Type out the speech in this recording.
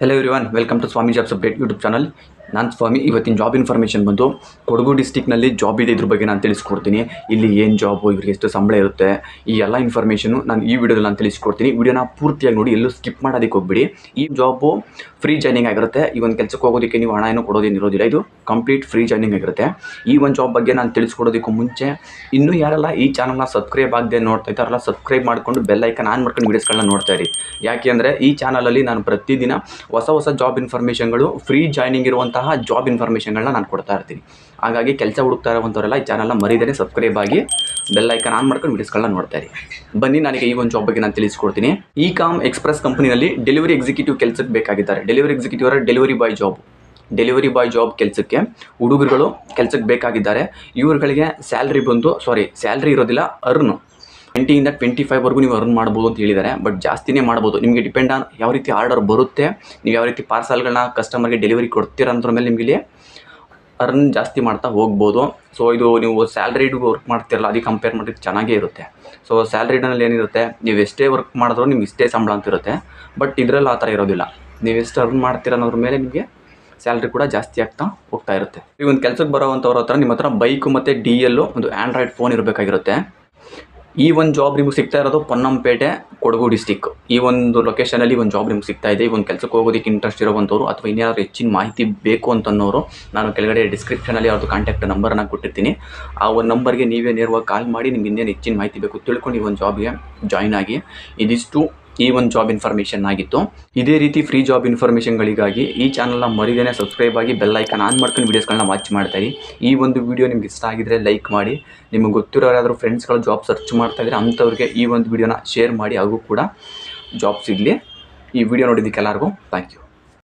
Hello everyone, welcome to Swami Jobs Update YouTube channel. ನಾನು ಸ್ವಾಮಿ ಇವತ್ತಿನ job information ಬಂದು Kodagu ಡಿಸ್ಟಿಕ್ನಲ್ಲಿ job ಇದೆ ಇದ್ರ ಬಗ್ಗೆ ನಾನು ತಿಳಿಸ್ಕೊಡ್ತೀನಿ. ಇಲ್ಲಿ ಏನು ಜಾಬು ಇವ್ರಿಗೆ ಎಷ್ಟು ಸಂಬಳ ಇರುತ್ತೆ, ಈ ಎಲ್ಲ ಇನ್ಫಾರ್ಮೇಷನು ನಾನು ಈ ವಿಡಿಯೋದಲ್ಲಿ ನಾನು ತಿಳಿಸ್ಕೊಡ್ತೀನಿ. ವಿಡಿಯೋನ ಪೂರ್ತಿಯಾಗಿ ನೋಡಿ, ಎಲ್ಲೂ ಸ್ಕಿಪ್ ಮಾಡೋದಕ್ಕೆ ಹೋಗ್ಬಿಡಿ. ಈ ಜಾಬು ಫ್ರೀ ಜಾಯ್ನಿಂಗ್ ಆಗಿರುತ್ತೆ. ಈ ಒಂದು ಕೆಲಸಕ್ಕೆ ಹೋಗೋದಕ್ಕೆ ನೀವು ಹಣ ಏನು ಕೊಡೋದೇನು ಇರೋದಿಲ್ಲ. ಇದು ಕಂಪ್ಲೀಟ್ ಫ್ರೀ ಜಾಯ್ನಿಂಗ್ ಆಗಿರುತ್ತೆ. ಈ ಒಂದು ಜಾಬ್ ಬಗ್ಗೆ ನಾನು ತಿಳಿಸ್ಕೊಡೋದಕ್ಕೂ ಮುಂಚೆ ಇನ್ನೂ ಯಾರೆಲ್ಲ ಈ ಚಾನಲ್ನ ಸಬ್ಸ್ಕ್ರೈಬ್ ಆಗದೆ ನೋಡ್ತಾ ಇದ್ದಾರಲ್ಲ ಸಬ್ಸ್ಕ್ರೈಬ್ ಮಾಡಿಕೊಂಡು ಬೆಲ್ ಐಕನ್ ಆನ್ ಮಾಡ್ಕೊಂಡು ವೀಡಿಯೋಸ್ಗಳನ್ನ ನೋಡ್ತಾ ಇರಿ. ಯಾಕೆ ಅಂದರೆ ಈ ಚಾನಲಲ್ಲಿ ನಾನು ಪ್ರತಿದಿನ ಹೊಸ ಹೊಸ ಜಾಬ್ ಇನ್ಫಾರ್ಮೇಷನ್ಗಳು ಫ್ರೀ ಜಾಯ್ನಿಂಗ್ ಇರುವಂತಹ ಜಾಬ್ ಇನ್ಫಾರ್ಮೇಷನ್ಗಳನ್ನ ನಾನು ಕೊಡ್ತಾ ಇರ್ತೀನಿ. ಹಾಗಾಗಿ ಕೆಲಸ ಹುಡುಕ್ತಾ ಇರುವಂಥವರೆಲ್ಲ ಈ ಚಾನಲ್ನ ಮರಿದೇ ಸಬ್ಸ್ಕ್ರೈಬ್ ಆಗಿ ಬೆಲ್ ಐಕನ್ ಆನ್ ಮಾಡ್ಕೊಂಡು ವೀಡಿಯೋಸ್ಗಳನ್ನ ನೋಡ್ತಾ ಇರಿ. ಬನ್ನಿ ನನಗೆ ಈ ಒಂದು ಜಾಬ್ ಬಗ್ಗೆ ನಾನು ತಿಳಿಸ್ಕೊಡ್ತೀನಿ. ಈ ಕಾಮ್ ಎಕ್ಸ್ಪ್ರೆಸ್ ಕಂಪನಿನಲ್ಲಿ ಡೆಲಿವರಿ ಎಕ್ಸಿಕ್ಯೂಟಿವ್ ಕೆಲಸಕ್ಕೆ ಬೇಕಾಗಿದ್ದಾರೆ. ಡೆಲಿವರಿ ಎಕ್ಸಿಕ್ಯೂಟಿವ್ ಅವರ delivery boy job delivery boy job ಕೆಲಸಕ್ಕೆ ಹುಡುಗರುಗಳು ಕೆಲಸಕ್ಕೆ ಬೇಕಾಗಿದ್ದಾರೆ. ಇವರುಗಳಿಗೆ ಸ್ಯಾಲ್ರಿ ಬಂದು ಸಾರಿ ಸ್ಯಾಲ್ರಿ ಇರೋದಿಲ್ಲ ಅರ್ನು ಟ್ವೆಂಟಿಯಿಂದ ಟ್ವೆಂಟಿ ಫೈವ್ವರೆಗೂ ನೀವು ಅರ್ನ್ ಮಾಡ್ಬೋದು ಅಂತ ಹೇಳಿದ್ದಾರೆ. ಬಟ್ ಜಾಸ್ತಿನೇ ಮಾಡ್ಬೋದು. ನಿಮಗೆ ಡಿಪೆಂಡ್ ಆನ್ ಯಾವ ರೀತಿ ಆರ್ಡರ್ ಬರುತ್ತೆ, ನೀವು ಯಾವ ರೀತಿ ಪಾರ್ಸಲ್ಗಳನ್ನ ಕಸ್ಟಮರ್ಗೆ ಡೆಲಿವರಿ ಕೊಡ್ತೀರ ಅಂದ್ರ ಮೇಲೆ ನಿಮಗೆ ಅರ್ನ್ ಜಾಸ್ತಿ ಮಾಡ್ತಾ ಹೋಗ್ಬೋದು. ಸೊ ಇದು ನೀವು ಸ್ಯಾಲ್ರಿಡ್ ವರ್ಕ್ ಮಾಡ್ತಿರಲ್ಲ ಅದಕ್ಕೆ ಕಂಪೇರ್ ಮಾಡಿದ್ರೆ ಚೆನ್ನಾಗೇ ಇರುತ್ತೆ. ಸೊ ಸ್ಯಾಲ್ರಿಡ್ನಲ್ಲಿ ಏನಿರುತ್ತೆ, ನೀವು ಎಷ್ಟೇ ವರ್ಕ್ ಮಾಡಿದ್ರೂ ನಿಮ್ಗೆ ಇಷ್ಟೇ ಸಂಬಳ ಅಂತ ಇರುತ್ತೆ. ಬಟ್ ಇದರಲ್ಲಿ ಆ ಥರ ಇರೋದಿಲ್ಲ. ನೀವು ಎಷ್ಟು ಅರ್ನ್ ಮಾಡ್ತೀರ ಅನ್ನೋದ್ರ ಮೇಲೆ ನಿಮಗೆ ಸ್ಯಾಲ್ರಿ ಕೂಡ ಜಾಸ್ತಿ ಆಗ್ತಾ ಹೋಗ್ತಾ ಇರುತ್ತೆ. ಈ ಒಂದು ಕೆಲಸಕ್ಕೆ ಬರೋವಂಥವ್ರ ಹತ್ರ ನಿಮ್ಮ ಹತ್ರ ಬೈಕು ಮತ್ತು ಡಿ ಎಲ್ಲು ಒಂದು ಆ್ಯಂಡ್ರಾಯ್ಡ್ ಫೋನ್ ಇರಬೇಕಾಗಿರುತ್ತೆ. ಈ ಒಂದು ಜಾಬ್ ನಿಮ್ಗೆ ಸಿಗ್ತಾ ಇರೋದು ಪೊನ್ನಂಪೇಟೆ, ಕೊಡಗು ಡಿಸ್ಟಿಕ್ ಈ ಒಂದು ಲೊಕೇಶನಲ್ಲಿ ಒಂದು ಜಾಬ್ ನಿಮ್ಗೆ ಸಿಗ್ತಾ ಇದೆ. ಈ ಒಂದು ಕೆಲಸಕ್ಕೆ ಹೋಗೋದಕ್ಕೆ ಇಂಟ್ರೆಸ್ಟ್ ಇರುವಂಥವ್ರು ಅಥವಾ ಇನ್ಯಾರು ಹೆಚ್ಚಿನ ಮಾಹಿತಿ ಬೇಕು ಅಂತನ್ನೋರು, ನಾನು ಕೆಳಗಡೆ ಡಿಸ್ಕ್ರಿಪ್ಷನಲ್ಲಿ ಅವ್ರದ್ದು ಕಾಂಟ್ಯಾಕ್ಟ್ ನಂಬರನ್ನು ಕೊಟ್ಟಿರ್ತೀನಿ. ಆ ಒಂದು ನಂಬರ್ಗೆ ನೀವೇ ನೇರವಾಗಿ ಕಾಲ್ ಮಾಡಿ ನಿಮ್ಗೆ ಇನ್ನೇನು ಹೆಚ್ಚಿನ ಮಾಹಿತಿ ಬೇಕು ತಿಳ್ಕೊಂಡು ಈ ಒಂದು ಜಾಬ್ಗೆ ಜಾಯ್ನ್ ಆಗಿ. ಇದಿಷ್ಟು ಈ ಒಂದು ಜಾಬ್ ಇನ್ಫಾರ್ಮೇಷನ್ ಆಗಿತ್ತು. ಇದೇ ರೀತಿ ಫ್ರೀ ಜಾಬ್ ಇನ್ಫಾರ್ಮೇಷನ್ಗಳಿಗಾಗಿ ಈ ಚಾನಲ್ನ ಮರಿದೇನೆ ಸಬ್ಸ್ಕ್ರೈಬ್ ಆಗಿ ಬೆಲ್ ಐಕನ್ ಆನ್ ಮಾಡ್ಕೊಂಡು ವೀಡಿಯೋಸ್ಗಳನ್ನ ವಾಚ್ ಮಾಡ್ತಾ ಇರಿ. ಈ ಒಂದು ವಿಡಿಯೋ ನಿಮ್ಗೆ ಇಷ್ಟ ಆಗಿದ್ರೆ ಲೈಕ್ ಮಾಡಿ. ನಿಮಗೆ ಗೊತ್ತಿರೋ ಯಾರಾದರೂ ಫ್ರೆಂಡ್ಸ್ಗಳು ಜಾಬ್ ಸರ್ಚ್ ಮಾಡ್ತಾ ಇದ್ರೆ ಅಂಥವ್ರಿಗೆ ಈ ಒಂದು ವಿಡಿಯೋನ ಶೇರ್ ಮಾಡಿ. ಹಾಗೂ ಕೂಡ ಜಾಬ್ ಸಿಗಲಿ. ಈ ವಿಡಿಯೋ ನೋಡಿದ್ದಕ್ಕೆ ಎಲ್ಲರಿಗೂ ಥ್ಯಾಂಕ್ ಯು